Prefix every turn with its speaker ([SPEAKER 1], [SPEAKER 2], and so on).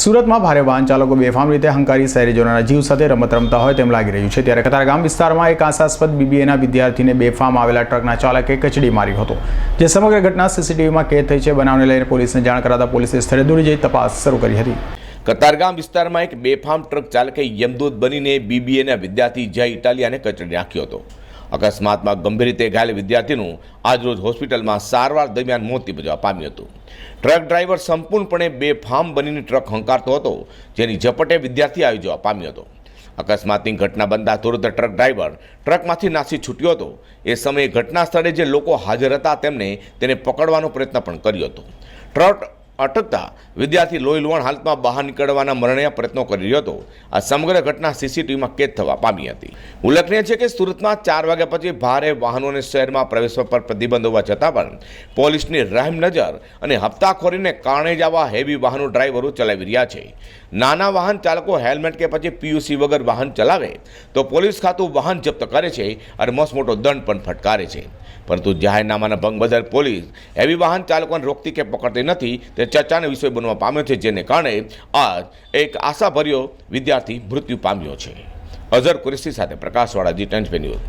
[SPEAKER 1] સુરતમાં ભારે વાહન ચાલકો બેફામ રીતે હંકારી શહેરીજનોના જીવ સાથે રમત રમતા હોય તેમ લાગી રહ્યું છે. ત્યારે કતારગામ વિસ્તારમાં એક આશાસ્પદ બીબીએના વિદ્યાર્થીને બેફામ આવેલા ટ્રકના ચાલકે કચડી માર્યો હતો, જે સમગ્ર ઘટના સીસીટીવીમાં કેદ થઈ છે. બનાવને લઈને પોલીસને જાણ કરાતા પોલીસે સ્થળે દોડી જઈ તપાસ શરૂ કરી હતી.
[SPEAKER 2] કતારગામ વિસ્તારમાં એક બેફામ ટ્રક ચાલકે યમદૂત બનીને બીબીએના વિદ્યાર્થી જય ઇટાલિયાને કચડી નાખ્યો હતો. અકસ્માતમાં ગંભીર રીતે ઘાયલ વિદ્યાર્થીનું આજરોજ હોસ્પિટલમાં સારવાર દરમિયાન મોત નિપજવા પામ્યું હતું. ટ્રક ડ્રાઈવર સંપૂર્ણપણે બેફામ બનીને ટ્રક હંકારતો હતો, જેની ઝપટે વિદ્યાર્થી આવી જવા પામ્યો હતો. અકસ્માતની ઘટના બનતા તુરંત ટ્રક ડ્રાઈવર ટ્રકમાંથી નાસી છૂટ્યો હતો. એ સમયે ઘટના સ્થળે જે લોકો હાજર હતા તેમને તેને પકડવાનો પ્રયત્ન પણ કર્યો હતો. ટ્રક અટકતા વિદ્યાર્થી લોહી લુહાણ હાલતમાં બહાર નીકળવાના મરણીય પ્રયત્નો કરી રહ્યો હતો. આ સમગ્ર ઘટના સીસીટીવીમાં કેદ થવા પામી હતી. ઉલ્લેખનીય છે કે સુરતમાં ચાર વાગ્યા પછી ભારે વાહનોને શહેરમાં પ્રવેશવા પર પ્રતિબંધ હોવા છતાં પણ પોલીસની રહેમ નજર અને હપ્તાખોરીને કારણે જ આવા હેવી વાહનો ડ્રાઈવરો ચલાવી રહ્યા છે. નાના વાહન ચાલકો હેલ્મેટ કે પછી પીયુસી વગર વાહન ચલાવે તો પોલીસ ખાતું વાહન જપ્ત કરે છે અને મોટો દંડ પણ ફટકારે છે. પરંતુ જાહેરનામાના ભંગ બદલ પોલીસ હેવી વાહન ચાલકોને રોકતી કે પકડતી નથી તે ચર્ચાનો વિષય બનવા પામ્યો છે, જેને કારણે આ એક આશાભર્યો વિદ્યાર્થી મૃત્યુ પામ્યો છે. અઝર કુરેશી સાથે પ્રકાશવાળા જી ટેન્સ ન્યૂઝ.